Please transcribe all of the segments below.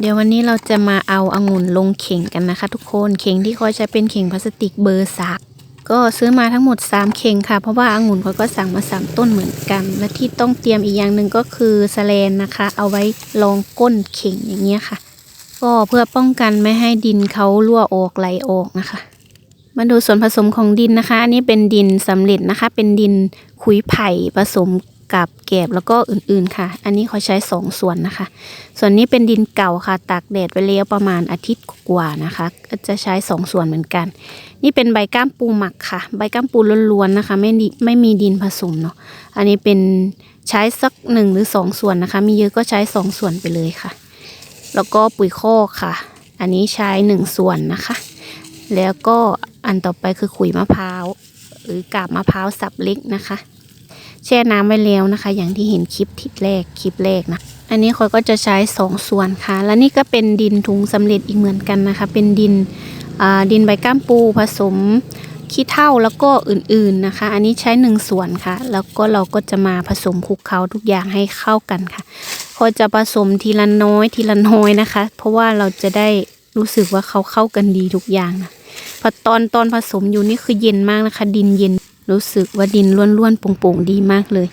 เดี๋ยววันนี้เราจะมาเอาองุ่นลงเข่งกันนะคะ ทุกคนเข่งที่คอยใช้เป็นเข่งพลาสติกเบอร์สามก็ซื้อมาทั้งหมด 3 เข่งค่ะ เพราะว่าองุ่นเขาก็สั่งมา 3 ต้นเหมือนกัน และที่ต้องเตรียมอีกอย่างหนึ่งก็คือสแลนนะคะ เอาไว้รองก้นเข่งอย่างเงี้ยค่ะ ก็เพื่อป้องกันไม่ให้ดินเขารั่วออกไหลออกนะคะ มาดูส่วนผสมของดินนะคะ อันนี้เป็นดินสำเร็จนะคะ เป็นดินขุยไผ่ผสม กับแกบแล้วก็อื่นๆค่ะ อันนี้เขาใช้สองส่วนนะคะ ส่วนนี้เป็นดินเก่าค่ะตากแดดไปแล้วประมาณอาทิตย์กว่านะคะ จะใช้สองส่วนเหมือนกัน นี่เป็นใบก้ามปูหมักค่ะ ใบก้ามปูล้วนๆนะคะ ไม่ไม่มีดินผสมเนาะ อันนี้เป็นใช้สักหนึ่งหรือสองส่วนนะคะ มีเยอะก็ใช้สองส่วนไปเลยค่ะ แล้วก็ปุ๋ยคอกค่ะ อันนี้ใช้หนึ่งส่วนนะคะ แล้วก็อันต่อไปคือขุยมะพร้าวหรือกาบมะพร้าวสับเล็กนะคะ แช่น้ำไว้แล้วนะคะ อย่างที่เห็นคลิปที่แรกคลิปแรกนะอันนี้คอยก็จะใช้สองส่วนค่ะ และนี่ก็เป็นดินถุงสำเร็จอีกเหมือนกันนะคะ เป็นดินดินใบก้ามปูผสมขี้เถ้าแล้วก็อื่นๆนะคะ อันนี้ใช้หนึ่งส่วนค่ะ แล้วก็เราก็จะมาผสมคลุกเคล้าทุกอย่างให้เข้ากันค่ะคอยจะผสมทีละน้อยทีละน้อยนะคะ เพราะว่าเราจะได้รู้สึกว่าเขาเข้ากันดีทุกอย่างนะพอตอนตอนผสมอยู่นี่คือเย็นมากนะคะ ดินเย็น รู้สึกว่าดินล้วนๆโป่งๆดีมากเลย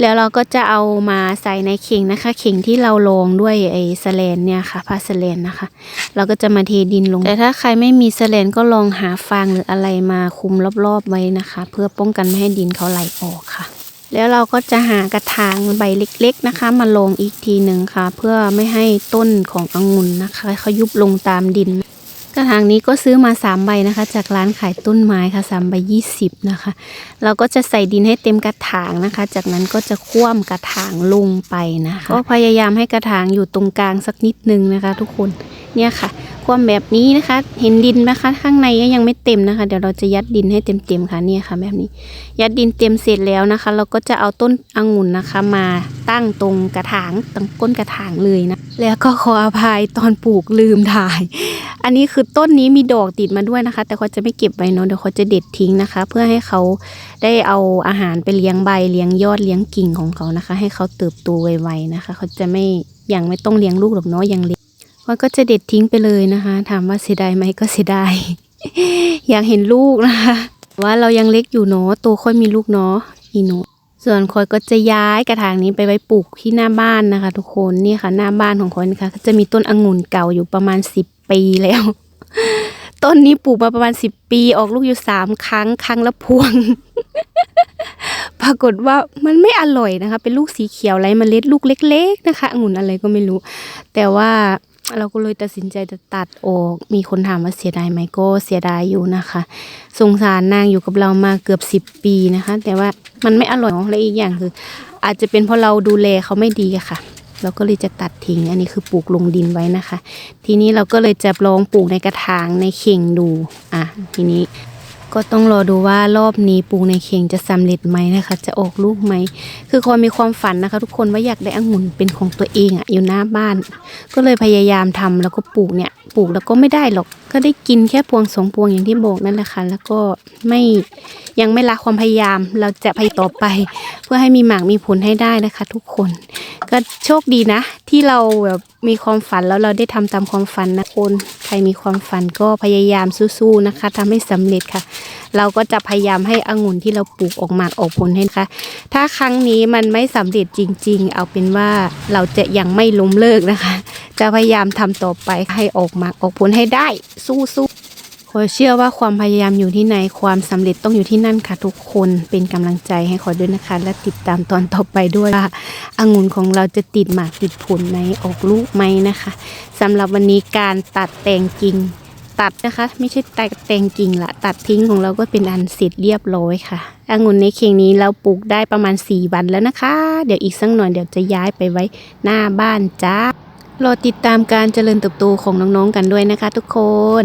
แล้วเราก็จะเอามาใส่ในเข่งนะคะ เข่งที่เราลงด้วยไอ้สแลนเนี่ยค่ะผ้าสแลนนะคะ เราก็จะมาเทดินลง แต่ถ้าใครไม่มีสแลนก็ลองหาฟางหรืออะไรมาคุมรอบๆไว้นะคะ เพื่อป้องกันไม่ให้ดินเขาไหลออกค่ะแล้วเราก็จะหากระถางใบเล็ก ๆนะคะ มาลงอีกทีหนึ่งค่ะ เพื่อไม่ให้ต้นขององุ่นนะคะเขายุบลงตามดิน กระถางนี้ก็ซื้อมา3ใบนะคะ จากร้านขายต้นไม้ค่ะ3ใบ20 นะคะ เราก็จะใส่ดินให้เต็มกระถางนะคะ จากนั้นก็จะคว่ำกระถางลงไปนะคะก็พยายามให้กระถางอยู่ตรงกลางสักนิดนึงนะคะ ทุกคนเนี่ยค่ะ คว่ำแบบนี้นะคะ เห็นดินไหมคะ ข้างในก็ยังไม่เต็มนะคะ เดี๋ยวเราจะยัดดินให้เต็มๆค่ะเนี่ยค่ะแบบนี้ ยัดดินเต็มเสร็จแล้วนะคะ เราก็จะเอาต้นองุ่นนะคะ มาตั้งตรงกระถางตรงก้นกระถางเลยนะ แล้วก็ขออภัยตอนปลูกลืมถ่าย อันนี้คือต้นนี้มีดอกติดมาด้วยนะคะ แต่เขาจะไม่เก็บไว้เนาะเดี๋ยวเขาจะเด็ดทิ้งนะคะ เพื่อให้เขาได้เอาอาหารไปเลี้ยงใบเลี้ยงยอดเลี้ยงกิ่งของเขานะคะ ให้เขาเติบโตไวๆนะคะ เขาจะไม่ยังไม่ต้องเลี้ยงลูกหรอกเนาะยังเล็ก มันก็จะเด็ดทิ้งไปเลยนะคะ ถามว่าเสียดายไหมก็เสียดาย อยากเห็นลูกนะคะ ว่าเรายังเล็กอยู่เนาะโตค่อยมีลูกเนาะอีหนูส่วนคอยก็จะย้ายกระถางนี้ไปไว้ปลูกที่หน้าบ้านนะคะ ทุกคนนี่ค่ะหน้าบ้านของคอยนะคะจะมีต้นองุ่นเก่าอยู่ประมาณสิบปีแล้ว ต้นนี้ปลูกมาประมาณสิบปีออกลูกอยู่สามครั้งครั้งละพวง ปรากฏว่ามันไม่อร่อยนะคะ เป็นลูกสีเขียวไร้เมล็ดลูกเล็ก ๆ นะคะองุ่นอะไรก็ไม่รู้ แต่ว่า เราก็เลยตัดสินใจจะตัดออก มีคนถามว่าเสียดายไหมก็เสียดายอยู่นะคะ สงสารนางอยู่กับเรามาเกือบสิบปีนะคะ แต่ว่ามันไม่อร่อยและอีกอย่างคือ อาจจะเป็นเพราะเราดูแลเขาไม่ดีค่ะ เราก็เลยจะตัดทิ้ง อันนี้คือปลูกลงดินไว้นะคะ ทีนี้เราก็เลยจะลองปลูกในกระถางในเข่งดู อะ ทีนี้ ก็ต้องรอดูว่ารอบนี้ปลูกในเข่งจะสำเร็จไหมนะคะ จะออกลูกไหม คือคอยมีความฝันนะคะ ทุกคนว่าอยากได้องุ่นเป็นของตัวเองอะอยู่หน้าบ้าน ก็เลยพยายามทำแล้วก็ปลูกเนี่ยปลูกแล้วก็ไม่ได้หรอก ก็ได้กินแค่พวงสองพวงอย่างที่บอกนั่นแหละค่ะ แล้วก็ไม่ยังไม่ละความพยายาม เราจะพยายามต่อไป เพื่อให้มีหมากมีผลให้ได้นะคะ ทุกคน ก็โชคดีนะ ที่เราแบบมีความฝันแล้วเราได้ทำตามความฝันนะคนใครมีความฝันก็พยายามสู้ๆนะคะทำให้สำเร็จค่ะ เราก็จะพยายามให้องุ่นที่เราปลูกออกหมากออกผลให้นะคะ ถ้าครั้งนี้มันไม่สำเร็จจริง ๆ เอาเป็นว่าเราจะยังไม่ล้มเลิกนะคะ จะพยายามทำต่อไปให้ออกหมากออกผลให้ได้สู้ๆขอเชื่อว่าความพยายามอยู่ที่ไหนความสำเร็จต้องอยู่ที่นั่นค่ะ ทุกคนเป็นกำลังใจให้ขอด้วยนะคะ และติดตามตอนต่อไปด้วยว่าองุ่นของเราจะติดหมากติดผลไหมออกลูกไหมนะคะสำหรับวันนี้การตัดแต่งกิ่งตัดนะคะ ไม่ใช่ตัดแต่งกิ่งละตัดทิ้งของเราก็เป็นอันเสร็จเรียบร้อยค่ะองุ่นในเข่งนี้เราปลูกได้ประมาณ 4 วันแล้วนะคะ เดี๋ยวอีกสักหน่อยเดี๋ยวจะย้ายไปไว้หน้าบ้านจ้า รอติดตามการเจริญเติบโตของน้องๆกันด้วยนะคะทุกคน